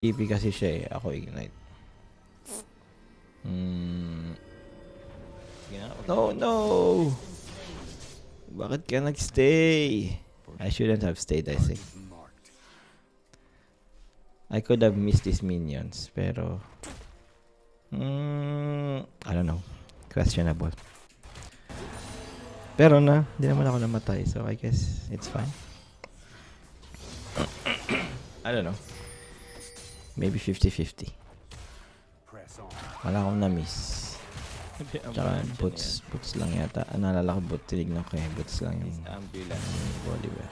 TP kasi siya eh. Ako ignite. Hmm. No, no! Bakit ka nagstay? I shouldn't have stayed, I think. I could have missed these minions, pero... Hmm, I don't know. Questionable. Pero na, hindi naman ako namatay, so I guess it's fine. I don't know. Maybe 50-50. Wala akong na-miss. Tsaka boots, boots lang yata. Ah, naalala ko boot, tinignan ko eh. Boots lang yung ambulance Bolivar.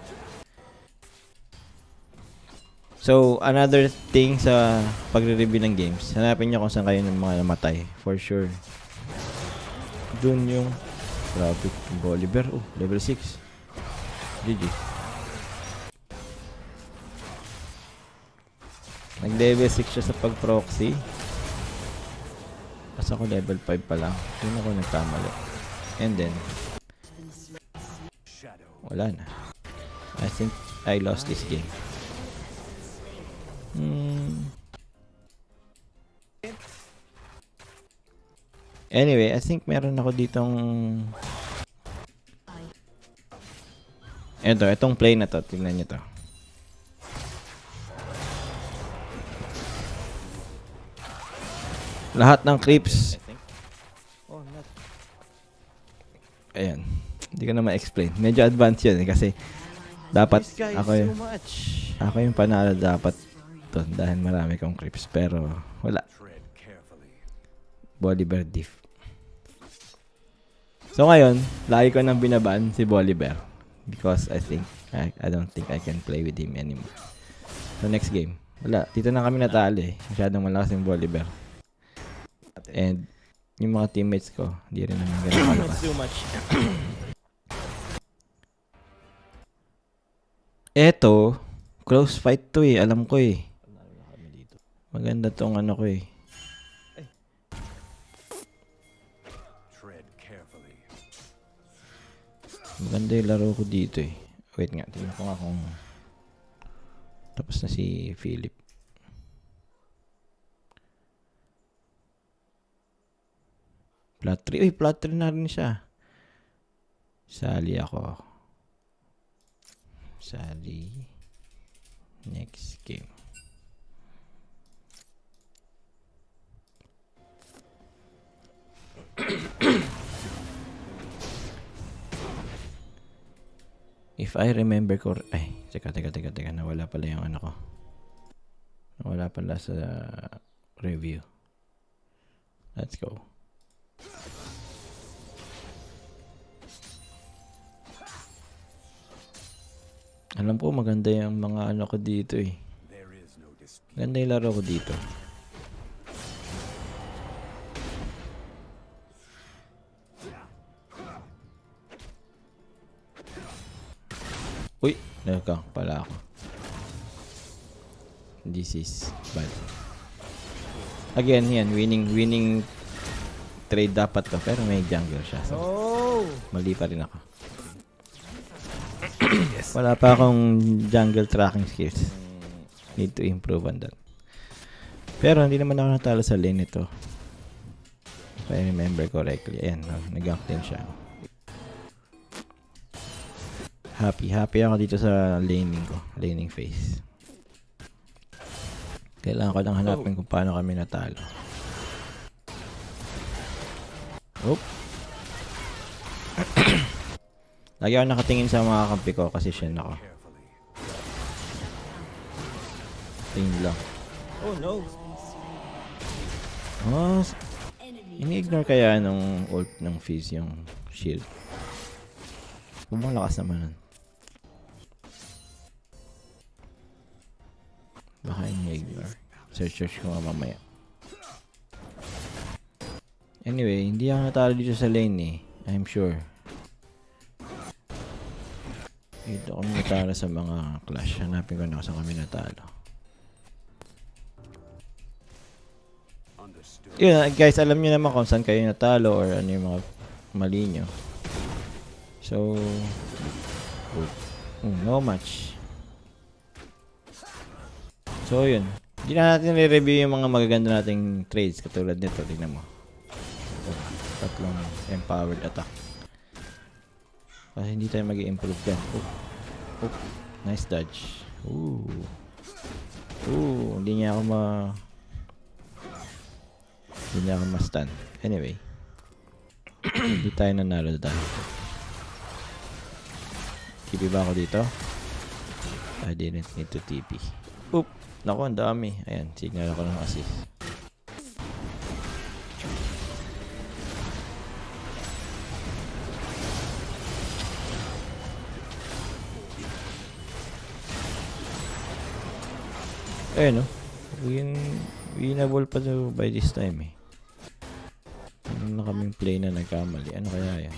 So, another thing sa pagre-review ng games, hanapin nyo kung saan kayo ng mga namatay. For sure. Dun yung Grabe, Bolivar. Oh, level 6. GG. Nag-level 6 siya sa pag-proxy. Tapos ako level 5 pa lang. Doon ako nagkamali. And then, wala na. I think I lost this game. Hmm. Anyway, I think meron ako ditong Ito, itong play na to. Tingnan nyo to. Lahat ng creeps. Oh, not. Ayan. Hindi ko na ma-explain. Medyo advanced yun eh, kasi dapat ako yung, ako yung panalo dapat to dahil marami kong creeps. Pero wala. Bolivar diff. So ngayon, lagi ko nang binaban si Bolivar because I think I, I don't think I can play with him anymore. So next game, wala. Dito na kami natalo eh. Masyadong malakas yung Bolivar. And yung mga teammates ko, hindi rin naman ganun malakas. It's too much. Eto, close fight to eh. Alam ko eh. Maganda tong ano ko eh. Maganda yung laro ko dito eh. Wait nga, tingnan ko nga kung tapos na si Philip. Plat 3. Uy, plat 3 na rin siya. Sali ako. Sali. Next game. If I remember cor ay, teka, teka, teka, teka, nawala pala yung ano ko. Nawala pala sa review. Let's go. Alam ko maganda yung mga ano ko dito eh. Maganda yung laro ko dito. Uy, nagkang pala ako. This is bad. Again, yan, winning, winning trade dapat to. Pero may jungle siya. So, Oh! mali pa rin ako. Wala pa akong jungle tracking skills. Need to improve on that. Pero hindi naman ako natalo sa lane ito. If I remember correctly. Ayan, no, nag-octane siya. Happy. Happy ako dito sa laning ko. Laning phase. Kailangan ko lang hanapin kung paano kami natalo. Oop. Lagi ako nakatingin sa mga kampi ko kasi siya ako. Tingin lang. Oh no! Oh, ini-ignore kaya nung ult ng Fizz yung shield. Bumalakas naman nun. Baka ini-ignore. Search search ko nga mamaya. Anyway, hindi ako natalo dito sa lane eh. I'm sure. Dito kami natalo sa mga clash. Hanapin ko na kung saan kami natalo. Yun, guys, alam niyo naman kung saan kayo natalo or ano yung mga mali nyo. So, mm, no match. So, yun. Hindi na natin re-review yung mga magaganda nating trades katulad nito. Tingnan mo. Tatlong empowered attack. Kasi hindi tayo mag improve yan. Oh. Oh. Nice dodge. Ooh. Ooh. Hindi niya ako ma... Hindi niya ako ma-stun. Anyway. hindi tayo nanalo dahil. TP ba ako dito? I didn't need to TP. Oop! Naku, ang dami. Ayan, signal ako ng assist. Ayun, no? Win, winnable pa to by this time, eh. Ano na kaming play na nagkamali? Ano kaya yan?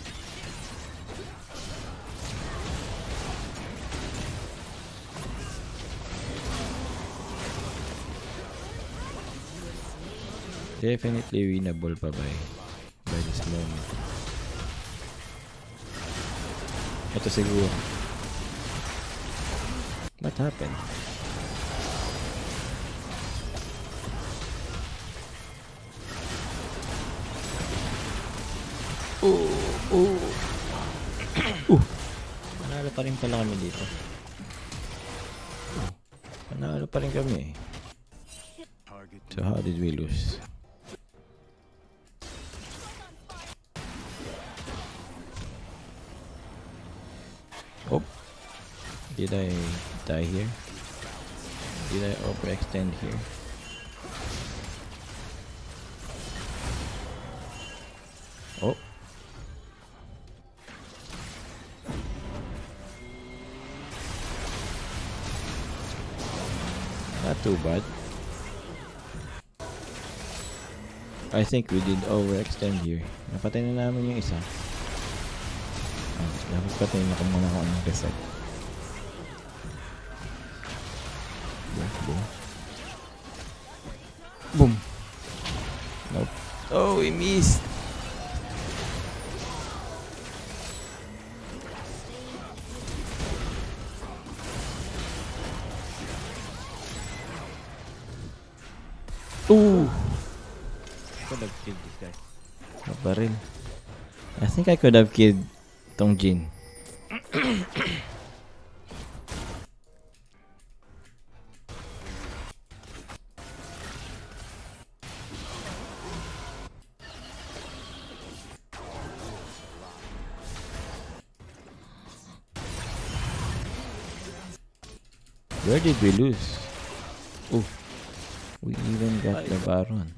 Definitely winnable pa by, by this moment. Ito siguro. What happened? Oh, oh. uh. Panalo pa rin pala kami dito. Panalo pa rin kami. So how did we lose? Oh. Did I die here? Did I overextend here? Oh. Too bad. I think we did overextend here. Napatay na namin yung isa. Ah, dapat patayin na ko muna kung anong reset. Boom, boom. Boom. Nope. Oh, we missed. Ooh. Could have killed this guy. Ano ba rin? I think I could have killed tong Jin. Where did we lose? Oh, we even got the Baron.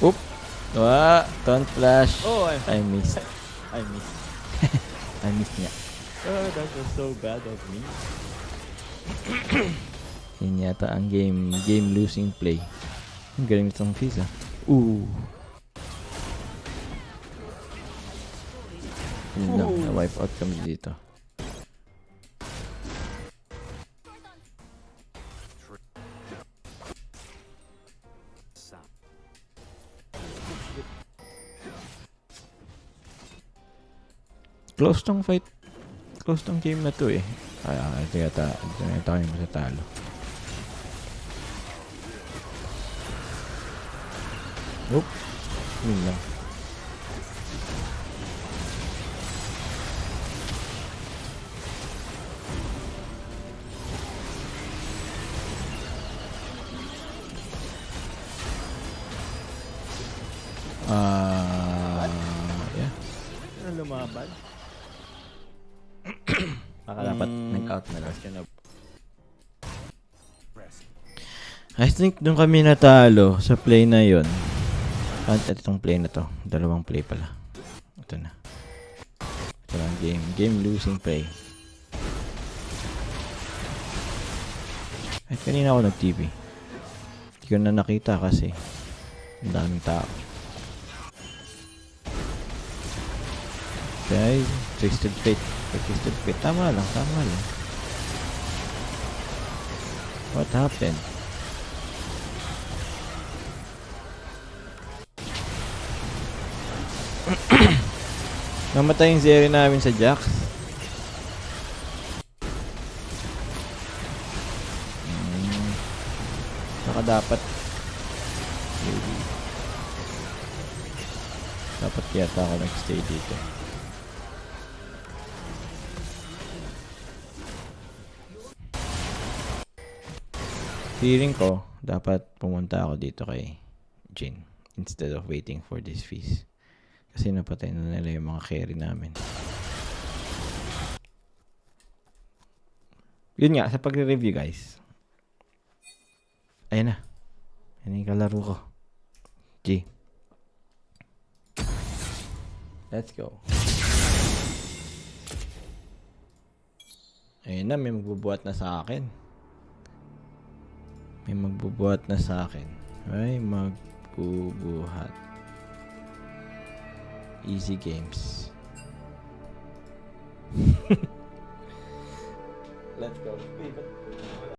Oop! Wah! Don't flash! Oh, I, I missed. I missed. I missed niya. Oh, that was so bad of me. Yun yata ang game, game losing play. Ang galing nitong Fizz ah. Ooh. Yun lang, na-wipe out kami dito. Close tong fight. Close tong game na to eh. Ay, ay, ito yata, ito yata kami matatalo. Oop. Yun lang. Nag-out na lang. I think doon kami natalo sa play na yon. At itong play na to. Dalawang play pala. Ito na. Ito lang game. Game losing play. Ay, kanina ako nag-TV. Hindi ko na nakita kasi ang daming tao. Okay, Twisted Fate. Twisted Fate. Tama lang, tama lang. What happened? Namatay yung zero namin sa Jax. Hmm. Saka dapat maybe dapat yata ako nagstay dito. Feeling ko, dapat pumunta ako dito kay Jin instead of waiting for this feast. Kasi napatay na nila yung mga carry namin. Yun nga, sa pagre-review guys. Ayan na. Yan yung kalaro ko. G. Let's go. Ayun na, may magbubuhat na sa akin. May magbubuhat na sa akin. May magbubuhat. Easy games. Let's go. Wait,